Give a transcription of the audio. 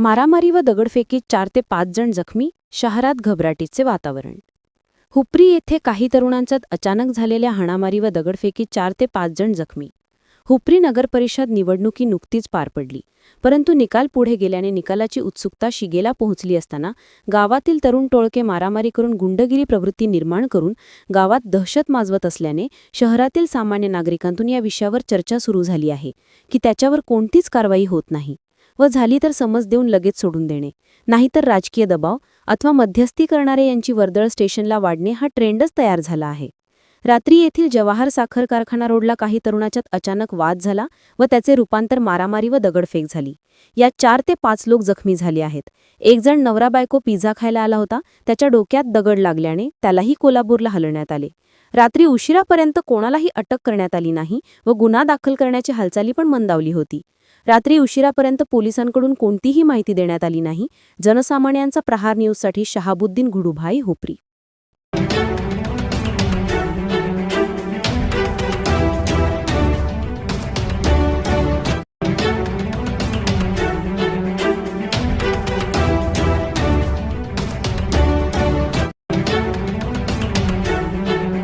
मारामारी व दगडफेकीत चार ते पाच जण जखमी शहरात घबराटीचे वातावरण. हुपरी येथे काही तरुणांच्यात अचानक झालेल्या हाणामारी व दगडफेकीत चार ते पाच जण जखमी. हुपरी नगरपरिषद निवडणुकी नुकतीच पार पडली परंतु निकाल पुढे गेल्याने निकालाची उत्सुकता शिगेला पोहोचली असताना गावातील तरुण टोळके मारामारी करून गुंडगिरी प्रवृत्ती निर्माण करून गावात दहशत माजवत असल्याने शहरातील सामान्य नागरिकांतून या विषयावर चर्चा सुरू झाली आहे की त्याच्यावर कोणतीच कारवाई होत नाही. व झाली तर समज देऊन लगेच सोडून देणे. नाहीतर राजकीय दबाव अथवा मध्यस्थी करणारे यांची वर्दळ स्टेशनला वाढणे हा ट्रेंडच तयार झाला आहे. रात्री येथील जवाहर साखर कारखाना रोडला काही तरुणाच्यात अचानक वाद झाला व त्याचे रूपांतर मारामारी व दगडफेक झाली. यात चार ते पाच लोक जखमी झाले आहेत. एक जण नवरा बायको पिझ्झा खायला आला होता. त्याच्या डोक्यात दगड लागल्याने त्यालाही कोल्हापूरला हलवण्यात आले. रात्री उशिरापर्यंत कोणालाही अटक करण्यात आली नाही व गुन्हा दाखल करण्याची हालचाली पण मंदावली होती. रात्री उशिरापर्यंत पोलिसांकडून कोणतीही माहिती देण्यात आली नाही. जनसामान्यांचा प्रहार न्यूजसाठी शहाबुद्दीन घुडूभाई हुपरी.